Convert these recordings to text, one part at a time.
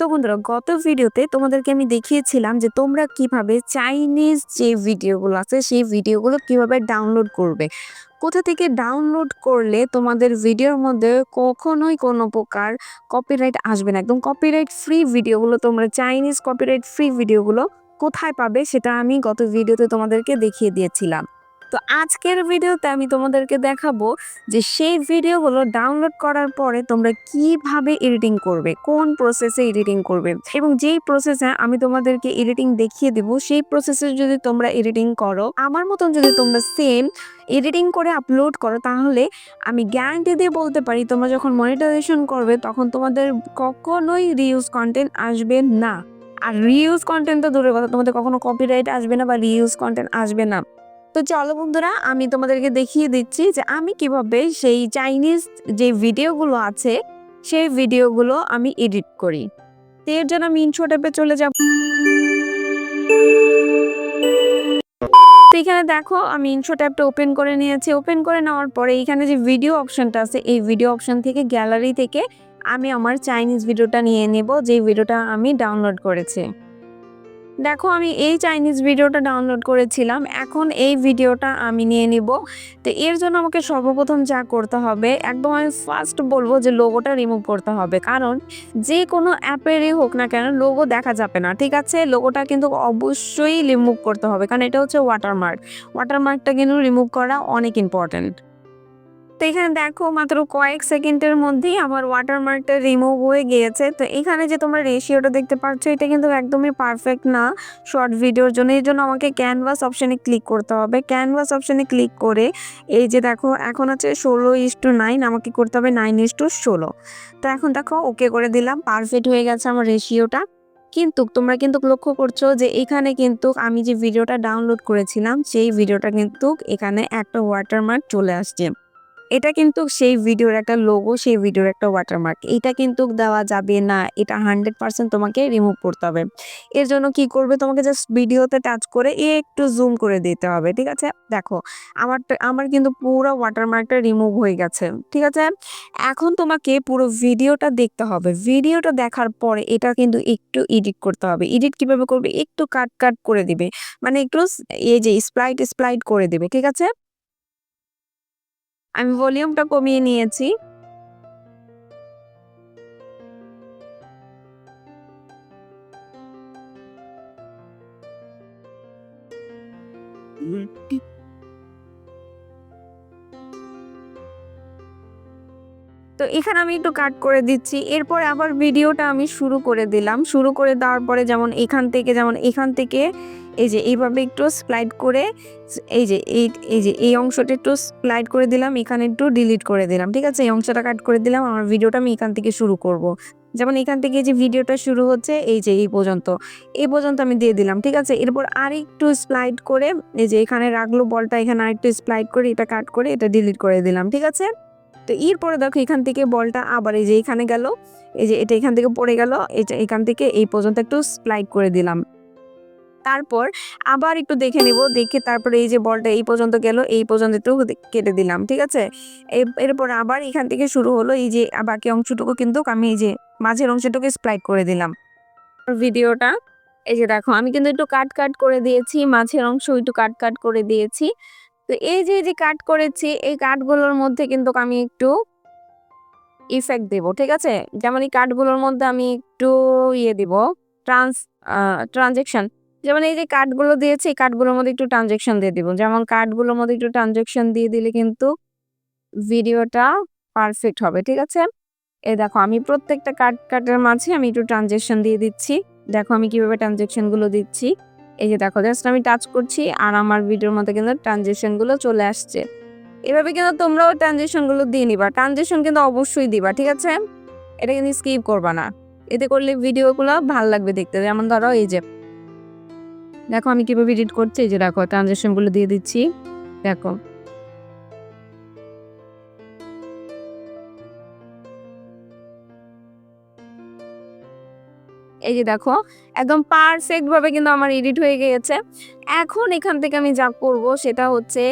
তো বন্ধুরা, গত ভিডিওতে তোমাদেরকে আমি দেখিয়েছিলাম যে তোমরা কীভাবে চাইনিজ যে ভিডিওগুলো আছে, সেই ভিডিওগুলো কীভাবে ডাউনলোড করবে। কোথা থেকে ডাউনলোড করলে তোমাদের ভিডিওর মধ্যে কখনোই কোনো প্রকার কপিরাইট আসবে না? একদম কপিরাইট ফ্রি ভিডিওগুলো, তোমরা চাইনিজ কপিরাইট ফ্রি ভিডিওগুলো কোথায় পাবে সেটা আমি গত ভিডিওতে তোমাদেরকে দেখিয়ে দিয়েছিলাম। তো আজকের ভিডিওতে আমি তোমাদেরকে দেখাবো যে সেই ভিডিওগুলো ডাউনলোড করার পরে তোমরা কীভাবে এডিটিং করবে, কোন প্রসেসে এডিটিং করবে এবং যেই প্রসেসে আমি তোমাদেরকে এডিটিং দেখিয়ে দেবো, সেই প্রসেসে যদি তোমরা এডিটিং করো, আমার মতন যদি তোমরা সেম এডিটিং করে আপলোড করো, তাহলে আমি গ্যারান্টি দিয়ে বলতে পারি তোমরা যখন মনিটাইজেশন করবে, তখন তোমাদের কখনোই রিউজ কন্টেন্ট আসবে না। আর রিউজ কন্টেন্ট তো দূরের কথা, তোমাদের কখনো কপিরাইট আসবে না বা রিউজ কন্টেন্ট আসবে না। তো চলো বন্ধুরা, আমি তোমাদেরকে দেখিয়ে দিচ্ছি যে আমি কীভাবে সেই চাইনিজ যে ভিডিওগুলো আছে, সেই ভিডিওগুলো আমি এডিট করি। তো এর জন্য আমি ইন্ট্রো ট্যাপে চলে যাব। এখানে দেখো, আমি ইনশো ট্যাবটা ওপেন করে নিয়েছি। ওপেন করে নেওয়ার পরে এখানে যে ভিডিও অপশনটা আছে, এই ভিডিও অপশন থেকে গ্যালারি থেকে আমি আমার চাইনিজ ভিডিওটা নিয়ে নেব যে ভিডিওটা আমি ডাউনলোড করেছি। দেখো, আমি এই চাইনিজ ভিডিওটা ডাউনলোড করেছিলাম। এখন এই ভিডিওটা আমি নিয়ে নিব। তো এর জন্য আমাকে সর্বপ্রথম যা করতে হবে, একদম আমি ফার্স্ট বলব যে লোগোটা রিমুভ করতে হবে। কারণ যে কোনো অ্যাপেরই হোক না কেন লোগো দেখা যাবে না, ঠিক আছে? লোগোটা কিন্তু অবশ্যই রিমুভ করতে হবে। কারণ এটা হচ্ছে ওয়াটারমার্ক ওয়াটারমার্কটা কিন্তু রিমুভ করা অনেক ইম্পর্ট্যান্ট তো এখানে দেখো মাত্র কয়েক সেকেন্ডের মধ্যেই আমার ওয়াটারমার্কটা রিমুভ হয়ে গিয়েছে। তো এখানে যে তোমরা রেশিওটা দেখতে পাচ্ছ, এটা কিন্তু একদমই পারফেক্ট না। শর্ট ভিডিওর জন্য এই জন্য আমাকে ক্যানভাস অপশানে ক্লিক করতে হবে। ক্যানভাস অপশানে ক্লিক করে, এই যে দেখো, এখন আছে ষোলো ইস টু নাইন আমাকে করতে হবে নাইন ইস টু ষোলো। তো এখন দেখো ওকে করে দিলাম পারফেক্ট হয়ে গেছে আমার রেশিওটা কিন্তু তোমরা কিন্তু লক্ষ্য করছ যে এখানে কিন্তু আমি যে ভিডিওটা ডাউনলোড করেছিলাম, সেই ভিডিওটা কিন্তু এখানে একটা ওয়াটারমার্ক চলে আসছে। এটা কিন্তু সেই ভিডিওর একটা লোগো সেই ভিডিওর একটা ওয়াটারমার্ক এটা কিন্তু দেওয়া যাবে না, এটা হান্ড্রেড পার্সেন্ট তোমাকে রিমুভ করতে হবে। এর জন্য কি করবে? তোমাকে জাস্ট ভিডিওতে টাচ করে একটু জুম করে দিতে হবে, ঠিক আছে? দেখো, আমার আমার কিন্তু পুরো ওয়াটারমার্কটা রিমুভ হয়ে গেছে, ঠিক আছে? এখন তোমাকে পুরো ভিডিওটা দেখতে হবে। ভিডিওটা দেখার পরে এটা কিন্তু একটু এডিট করতে হবে। এডিট কীভাবে করবে? একটু কাট কাট করে দিবে। মানে একটু এই যে স্প্লাইট স্প্লাইট করে দিবে, ঠিক আছে? আমি ভলিউমটা কমিয়ে নিয়েছি। তো এখানে আমি একটু কাট করে দিচ্ছি। এরপর আবার ভিডিওটা আমি শুরু করে দিলাম। শুরু করে দেওয়ার পরে যেমন এখান থেকে, যেমন এখান থেকে এই যে এইভাবে একটু স্প্লাইড করে, এই যে এই এই যে এই অংশটা একটু স্প্লাইড করে দিলাম, এখানে একটু ডিলিট করে দিলাম। ঠিক আছে? এই অংশটা কাট করে দিলাম, আমার ভিডিওটা আমি এখান থেকে শুরু করব। যেমন এখান থেকে যে ভিডিওটা শুরু হচ্ছে, এই যে এই পর্যন্ত। এই পর্যন্ত আমি দিয়ে দিলাম, ঠিক আছে? এরপর আর একটু স্লাইড করে, এই যে এখানে রাখল বলটা, এখানে আর একটু স্লাইড করে, এটা কাট করে, এটা ডিলিট করে দিলাম, ঠিক আছে? তো এরপরে দেখো এখান থেকে বলটা আবার এই যে এখানে গেল। এই যে এটা এখান থেকে পড়ে গেল। এটা এখান থেকে এই পর্যন্ত একটু স্লাইড করে দিলাম। তারপর আবার একটু দেখে নিব। দেখে তারপরে এই যে বলটা এই পর্যন্ত গেল, এই পর্যন্ত একটু কেটে দিলাম, ঠিক আছে? এরপর আবার এখান থেকে শুরু হলো এই যে বাকি অংশটুকু কিন্তু আমি এই যে মাঝের অংশটুকু স্প্লাইট করে দিলাম। ভিডিওটা, এই যে দেখো, আমি কিন্তু একটু কাট কাট করে দিয়েছি। মাঝের অংশ একটু কাট কাট করে দিয়েছি। তো এই যে যে কাট করেছি, এই কাটগুলোর মধ্যে কিন্তু আমি একটু ইফেক্ট দেব, ঠিক আছে? যেমন এই কাঠগুলোর মধ্যে আমি একটু ইয়ে দিব ট্রান্স ট্রানজেকশন যেমন এই যে কার্ডগুলো দিয়েছি, এই কার্ডগুলোর মধ্যে একটু ট্রানজেকশন দিয়ে দিব। যেমন কার্ডগুলোর মধ্যে একটু ট্রানজেকশন দিয়ে দিলে কিন্তু ভিডিওটা পারফেক্ট হবে, ঠিক আছে? এ দেখো, আমি প্রত্যেকটা কার্ড কার্ডের মাঝে আমি একটু ট্রানজেকশন দিয়ে দিচ্ছি। দেখো আমি কীভাবে ট্রানজেকশনগুলো দিচ্ছি। এই যে দেখো জাস্ট আমি টাচ করছি আর আমার ভিডিওর মধ্যে কিন্তু ট্রানজেকশনগুলো চলে আসছে। এভাবে কিন্তু তোমরাও ট্রানজেকশনগুলো দিয়ে নিবা। ট্রানজেকশন কিন্তু অবশ্যই দিবা, ঠিক আছে? এটা কিন্তু স্কিপ করবা না। এতে করলে ভিডিওগুলো ভালো লাগবে দেখতে। যেমন ধরো এই যে, দেখো আমি কীভাবে এডিট করছি, এই যে দেখো ট্রানজেকশনগুলো দিয়ে দিচ্ছি। দেখো। এই যে দেখো, একদম পারফেক্ট ভাবে কিন্তু আমার এডিট হয়ে গিয়েছে। এখন এখান থেকে আমি যা করব সেটা হচ্ছে,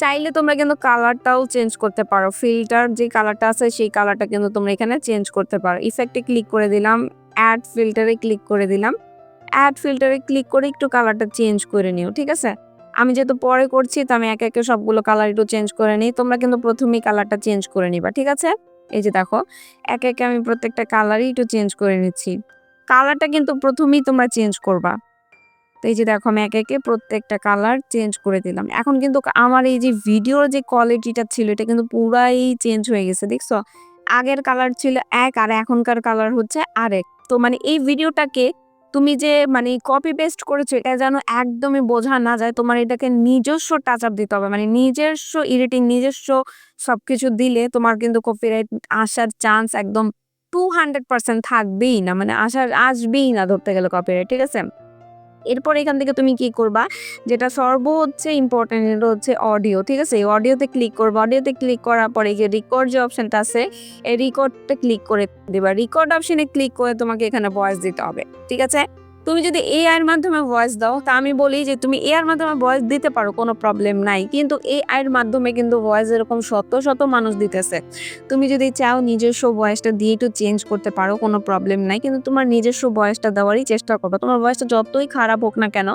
চাইলে তোমরা কিন্তু কালারটাও চেঞ্জ করতে পারো। ফিল্টার যে কালারটা আছে সেই কালারটা কিন্তু তোমরা এখানে চেঞ্জ করতে পারো। ইফেক্টে ক্লিক করে দিলাম অ্যাড ফিল্টারে ক্লিক করে দিলাম। অ্যাড ফিল্টারে ক্লিক করে একটু কালারটা চেঞ্জ করে নিও, ঠিক আছে? আমি যেহেতু পরে করছি, তো আমি একে একে সবগুলো কালার একটু চেঞ্জ করে নিই। তোমরা কিন্তু প্রথমেই কালারটা চেঞ্জ করে নিবা, ঠিক আছে? এই যে দেখো, একে একে আমি প্রত্যেকটা কালারই একটু চেঞ্জ করে নিচ্ছি। কালারটা কিন্তু প্রথমেই তোমরা চেঞ্জ করবা। তো এই যে দেখো আমি একে একে প্রত্যেকটা কালার চেঞ্জ করে দিলাম। এখন কিন্তু আমার এই যে ভিডিওর যে কোয়ালিটিটা ছিল, এটা কিন্তু পুরাই চেঞ্জ হয়ে গেছে, দেখছ? আগের কালার ছিল এক আর এখনকার কালার হচ্ছে আরেক। তো মানে এই ভিডিওটাকে তুমি যে মানে কপি পেস্ট করেছ, এটা যেন একদমই বোঝা না যায়, তোমার এটাকে নিজস্ব টাচ আপ দিতে হবে। মানে নিজস্ব এডিটিং নিজস্ব সব কিছু দিলে তোমার কিন্তু কপিরাইট আসার চান্স একদম টু হান্ড্রেড পার্সেন্ট থাকবেই না মানে আসার, আসবেই না ধরতে গেলে কপিরাইট ঠিক আছে? এরপর এখান থেকে তুমি কি করবা? যেটা সর্ব হচ্ছে ইম্পর্টেন্ট এটা হচ্ছে অডিও ঠিক আছে? এই অডিওতে ক্লিক করব অডিওতে ক্লিক করার পরে যে রেকর্ড যে অপশনটা আছে, এই রেকর্ডটা ক্লিক করে দেবা। রেকর্ড অপশনে ক্লিক করে তোমাকে এখানে ভয়েস দিতে হবে, ঠিক আছে? তুমি যদি এআই এর মাধ্যমে ভয়েস দাও, তা আমি বলি যে তুমি এআই মাধ্যমে ভয়েস দিতে পারো, কোনো প্রবলেম নাই। কিন্তু এআই এর মাধ্যমে কিন্তু ভয়েস এরকম শত শত মানুষ দিতেছে। তুমি যদি চাও নিজস্ব ভয়েসটা দিয়ে একটু চেঞ্জ করতে পারো, কোনো প্রবলেম নাই। কিন্তু তোমার নিজস্ব ভয়েসটা দেওয়ারই চেষ্টা করবে। তোমার ভয়েসটা যতই খারাপ হোক না কেন,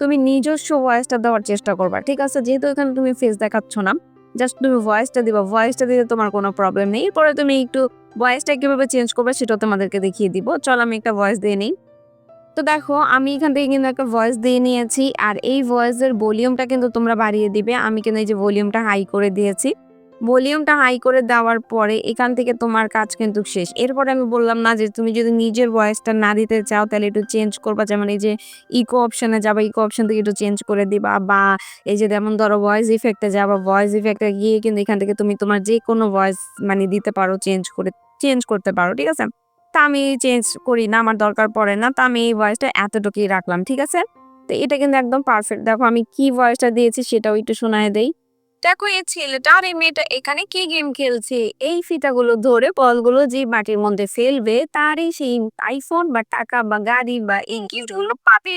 তুমি নিজস্ব ভয়েসটা দেওয়ার চেষ্টা করবা। ঠিক আছে? যেহেতু এখানে তুমি ফেস দেখাচ্ছ না জাস্ট তুমি ভয়েসটা দিবা। ভয়েসটা দিলে তোমার কোনো প্রবলেম নেই। এরপরে তুমি একটু ভয়েসটা কীভাবে চেঞ্জ করবে, সেটাও তোমাদেরকে দেখিয়ে দিব। চল আমি একটা ভয়েস দিয়ে নিই। তো দেখো, আমি এখান থেকে কিন্তু একটা ভয়েস দিয়ে নিয়েছি, আর এই ভয়েসের ভলিউমটা কিন্তু তোমরা বাড়িয়ে দিবে। আমি কিন্তু এই যে ভলিউমটা হাই করে দিয়েছি। ভলিউমটা হাই করে দেওয়ার পরে এখান থেকে তোমার কাজ কিন্তু শেষ। এরপরে আমি বললাম না যে তুমি যদি নিজের ভয়েসটা না দিতে চাও, তাহলে একটু চেঞ্জ করবা। যেমন এই যে ইকো অপশনে যাবা ইকো অপশন থেকে একটু চেঞ্জ করে দিবা, বা এই যে যেমন ধরো ভয়েস ইফেক্টে যাবা ভয়েস ইফেক্টে গিয়ে কিন্তু এখান থেকে তুমি তোমার যে কোনো ভয়েস মানে দিতে পারো চেঞ্জ করে চেঞ্জ করতে পারো, ঠিক আছে? তা আমি চেঞ্জ করি না, আমার দরকার পড়ে না। তা আমি এই ভয়েসটা এতটুকুই রাখলাম, ঠিক আছে? তো এটা কিন্তু একদম পারফেক্ট দেখো আমি কি ভয়েসটা দিয়েছি সেটাও একটু শোনায় দেই। দেখো এই ছেলেটা আর এই মেয়েটা এখানে কি গেম খেলছে? এই ফিতাগুলো ধরে বলগুলো যে মাটির মধ্যে ফেলবে, তারই সেই আইফোন বা টাকা বা গাড়ি বা এই গিফটগুলো পাবে।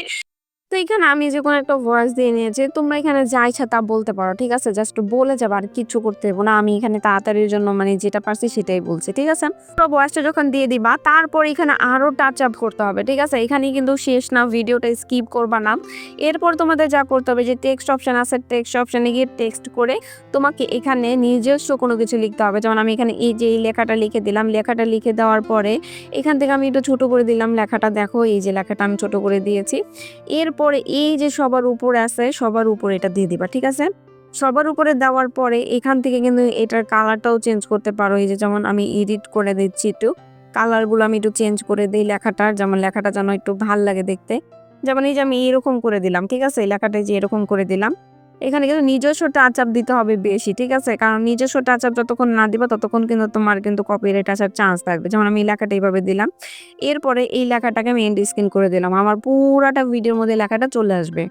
তো এখানে আমি যে কোনো একটা ভয়েস দিয়ে নিয়েছি, তোমরা এখানে যা ইচ্ছা তা বলতে পারো, ঠিক আছে? জাস্ট বলে যাব, আর কিছু করতে দেবো না। আমি এখানে তাড়াতাড়ির জন্য মানে যেটা পারছি সেটাই বলছি, ঠিক আছে? তো ভয়েসটা যখন দিয়ে দিবা, তারপর এখানে আরও টাচ আপ করতে হবে, ঠিক আছে? এখানে কিন্তু শেষ না ভিডিওটা স্কিপ করবা না। এরপর তোমাদের যা করতে হবে, যে টেক্সট অপশান আছে টেক্সট অপশানে গিয়ে টেক্সট করে তোমাকে এখানে নিজস্ব কোনো কিছু লিখতে হবে। যেমন আমি এখানে এই যে এই লেখাটা লিখে দিলাম, লেখাটা লিখে দেওয়ার পরে এখান থেকে আমি একটু ছোট করে দিলাম, লেখাটা দেখো, এই যে লেখাটা আমি ছোট করে দিয়েছি। এরপরে এই যে সবার উপরে আছে, সবার উপরে এটা দিয়ে দিবা, ঠিক আছে? সবার উপরে দেওয়ার পরে এখান থেকে কিন্তু এটার কালারটাও চেঞ্জ করতে পারো। এই যে যেমন আমি এডিট করে দিচ্ছি একটু কালারগুলো আমি একটু চেঞ্জ করে দিই লেখাটার, যেমন লেখাটা যেন একটু ভালো লাগে দেখতে। যেমন এই যে আমি এরকম করে দিলাম, ঠিক আছে? এই লেখাটা যে এরকম করে দিলাম। এখানে কিন্তু নিজস্ব টাচ আপ দিতে হবে বেশি, ঠিক আছে? কারণ নিজস্ব টাচ আপ যতক্ষণ না দিবা, ততক্ষণ কিন্তু তোমার কিন্তু কপিরাইট আসার চান্স থাকবে। যেমন আমি লেখাটা এইভাবে দিলাম। এরপরে এই লেখাটাকে আমি এন্ড স্ক্রিন করে দিলাম। আমার পুরাটা ভিডিওর মধ্যে লেখাটা চলে আসবে।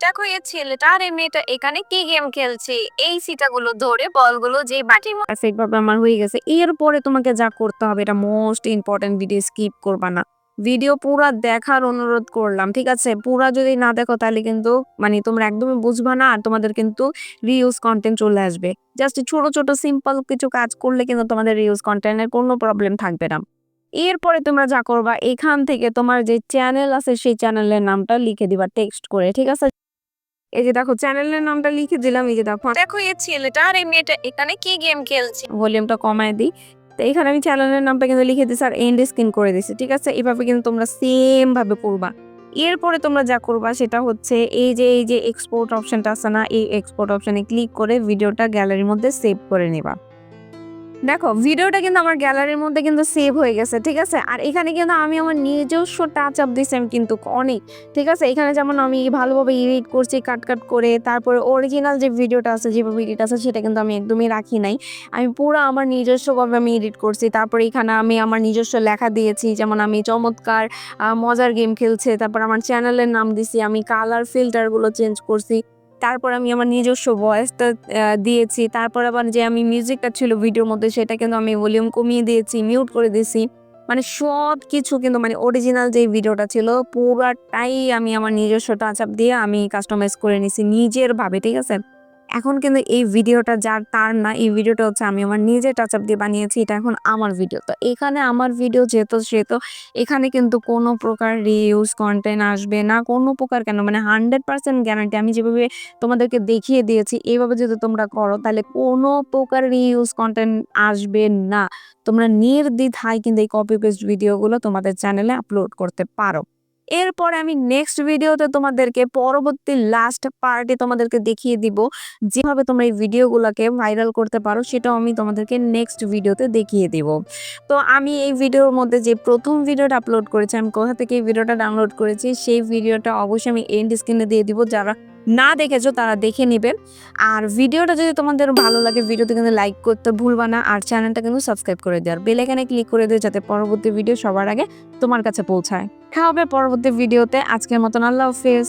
দেখো, এই ছেলেটা আর এই মেয়েটা এখানে কি গেম খেলছে? এই সিটাগুলো ধরে, বলগুলো যে বাটির ভাবে আমার হয়ে গেছে। এরপরে তোমাকে যা করতে হবে, এটা মোস্ট ইম্পর্টেন্ট ভিডিও স্কিপ করবা না। ভিডিও পুরা দেখার অনুরোধ করলাম, ঠিক আছে? পুরা যদি না দেখো তাহলে কিন্তু মানে তোমরা একদমই বুঝবা না আর তোমাদের কিন্তু রিউজ কন্টেন্ট চলে আসবে। জাস্ট ছোট ছোট সিম্পল কিছু কাজ করলে কিন্তু তোমাদের রিউজ কন্টেন্টের কোনো প্রবলেম থাকবে না। এরপরে তোমরা যা করবা, এখান থেকে তোমার যে চ্যানেল আছে সেই চ্যানেলের নামটা লিখে দিবা টেক্সট করে, ঠিক আছে? এই যে দেখো চ্যানেলের নামটা লিখে দিলাম, এই যে দেখো দেখো এই ছেলেটা, আর এই মেয়েটা এখানে কি গেম খেলছে? ভলিউমটা কমায় দিই। তো এখানে আমি চ্যানেলের নামটা কিন্তু লিখে দিচ্ছি আর এন্ড স্ক্রিন করে দিচ্ছি ঠিক আছে? এভাবে কিন্তু তোমরা সেম ভাবে করবা। এরপরে তোমরা যা করবা সেটা হচ্ছে এই যে এই যে এক্সপোর্ট অপশনটা আছে না, এই এক্সপোর্ট অপশনে ক্লিক করে ভিডিওটা গ্যালারির মধ্যে সেভ করে নিবা। দেখো, ভিডিওটা কিন্তু আমার গ্যালারির মধ্যে কিন্তু সেভ হয়ে গেছে, ঠিক আছে? আর এখানে কিন্তু আমি আমার নিজস্ব টাচ আপ দিয়েছি আমি কিন্তু অনেক, ঠিক আছে? এখানে যেমন আমি ভালোভাবে এডিট করছি কাট কাট করে, তারপরে অরিজিনাল যে ভিডিওটা আছে যেভাবে এডিট আছে, সেটা কিন্তু আমি একদমই রাখি নাই। আমি পুরো আমার নিজস্বভাবে আমি এডিট করছি, তারপরে এখানে আমি আমার নিজস্ব লেখা দিয়েছি, যেমন আমি চমৎকার মজার গেম খেলছে, তারপর আমার চ্যানেলের নাম দিছি, আমি কালার ফিল্টারগুলো চেঞ্জ করছি। তারপর আমি আমার নিজস্ব ভয়েসটা দিয়েছি। তারপর আবার যে আমি মিউজিকটা ছিল ভিডিওর মধ্যে, সেটা কিন্তু আমি ভলিউম কমিয়ে দিয়েছি মিউট করে দিয়েছি। মানে সব কিছু কিন্তু মানে অরিজিনাল যে ভিডিওটা ছিল, পুরাটাই আমি আমার নিজস্ব টাচ আপ দিয়ে আমি কাস্টমাইজ করে নিছি নিজের ভাবে, ঠিক আছে? এখন কিন্তু এই ভিডিওটা যার তার না, এই ভিডিওটা হচ্ছে আমি আমার নিজে টাচ আপ দিয়ে বানিয়েছি, এটা এখন আমার ভিডিও তো এখানে আমার ভিডিও যেহেতু, সেহেতু এখানে কিন্তু কোনো প্রকার রিউজ কন্টেন্ট আসবে না, কোনো প্রকার কেন? মানে হান্ড্রেড পার্সেন্ট গ্যারান্টি আমি যেভাবে তোমাদেরকে দেখিয়ে দিয়েছি এইভাবে যদি তোমরা করো, তাহলে কোনো প্রকার রিউজ কন্টেন্ট আসবে না। তোমরা নির্দ্বিধায় কিন্তু এই কপি পেস্ট ভিডিওগুলো তোমাদের চ্যানেলে আপলোড করতে পারো। এরপরে আমি নেক্সট ভিডিওতে তোমাদেরকে পরবর্তী লাস্ট পার্টে তোমাদেরকে দেখিয়ে দিব যেভাবে তোমরা এই ভিডিওগুলোকে ভাইরাল করতে পারো, সেটাও আমি তোমাদেরকে নেক্সট ভিডিওতে দেখিয়ে দিব। তো আমি এই ভিডিওর মধ্যে যে প্রথম ভিডিওটা আপলোড করেছি, আমি কোথা থেকে এই ভিডিওটা ডাউনলোড করেছি, সেই ভিডিওটা অবশ্যই আমি এন্ড স্ক্রিনে দিয়ে দিব, যারা না দেখেছ তারা দেখে নেবে। আর ভিডিওটা যদি তোমাদের ভালো লাগে, ভিডিওতে কিন্তু লাইক করতে ভুলবা না। আর চ্যানেলটা কিন্তু সাবস্ক্রাইব করে দেওয়ার বেল এখানে ক্লিক করে দেয় যাতে পরবর্তী ভিডিও সবার আগে তোমার কাছে পৌঁছায়। দেখা হবে পরবর্তী ভিডিওতে আজকের মতন আল্লাহ হাফেজ।